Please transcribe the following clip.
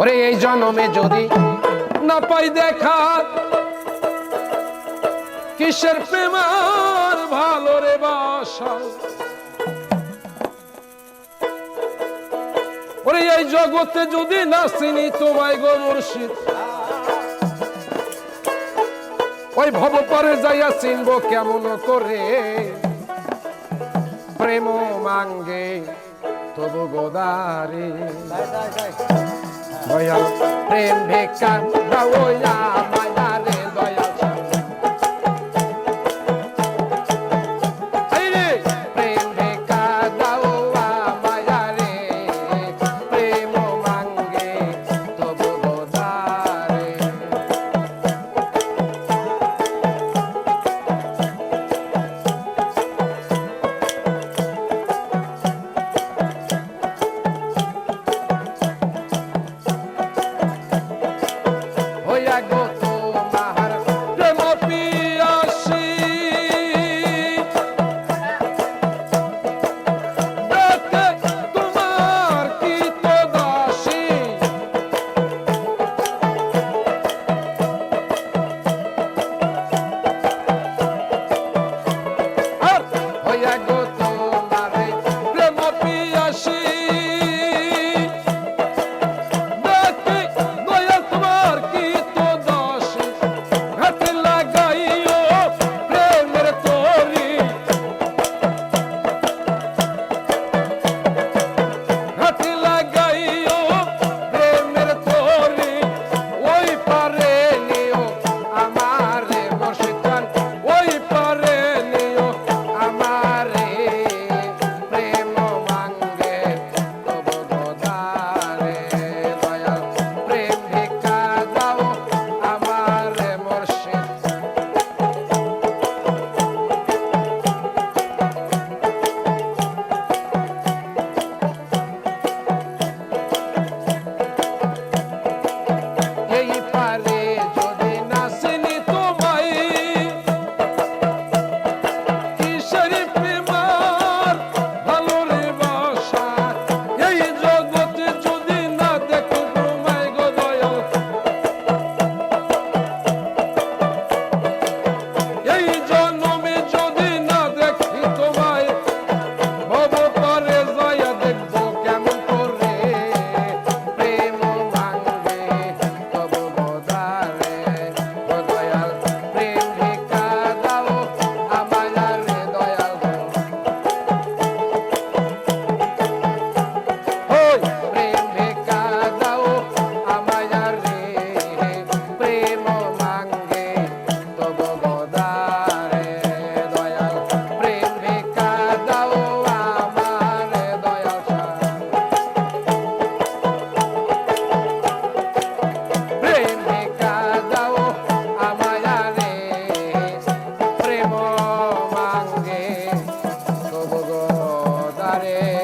ওরে এই জন্মে যদি না পাই দেখা, কিসের প্রেমার ভালো রে বাসা? ওরে এই জগতে যদি না চিনি তোমায় গো মুর্শিদ, ওই ভব পরে যাইয়া চিনবো কেমন করে? প্রেম মাঙ্গে তবু গোদারে দয়াল প্রেম ভিক্ষা দাও Hare